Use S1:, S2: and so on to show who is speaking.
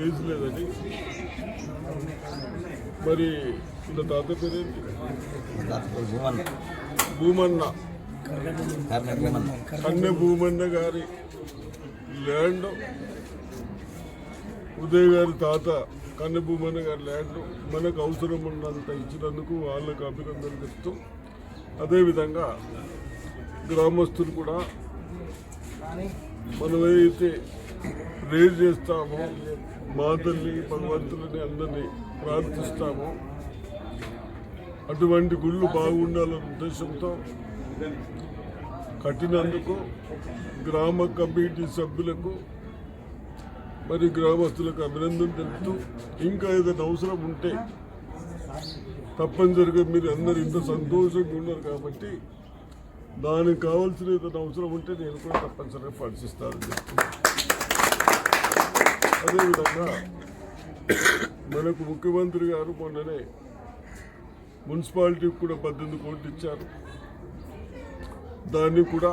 S1: Place లేదని మరి ఇంత తాత పేరేంటి? భూమన్న.
S2: కర్ణ
S1: కన్నె భూమన్న గారి ల్యాండ్. ఉదయ్ గారి తాత కన్నె భూమన్న గారి ల్యాండ్. మనకు అవసరం ఉన్నంత ఇచ్చినందుకు వాళ్ళకు అభినందనలు చెప్తూ అదేవిధంగా గ్రామస్తులు కూడా మనం ఏదైతే రేజ్ చేస్తామో. మా తల్లి భగవంతులని అందరినీ ప్రార్థిస్తాము. అటువంటి గుళ్ళు బాగుండాలనే ఉద్దేశంతో కట్టినందుకు గ్రామ కమిటీ సభ్యులకు మరి గ్రామస్తులకు అభినందన తెలుపుతూ ఇంకా ఏదైనా అవసరం ఉంటే తప్పనిసరిగా మీరు అందరు ఇంత సంతోషంగా ఉన్నారు కాబట్టి దానికి కావాల్సిన ఏదైనా అవసరం ఉంటే నేను కూడా తప్పనిసరిగా ఫండ్స్ చెప్తున్నాను. అదేవిధంగా మనకు ముఖ్యమంత్రి గారు మొన్ననే మున్సిపాలిటీకి కూడా పద్దెనిమిది కోట్లు ఇచ్చారు. దాన్ని కూడా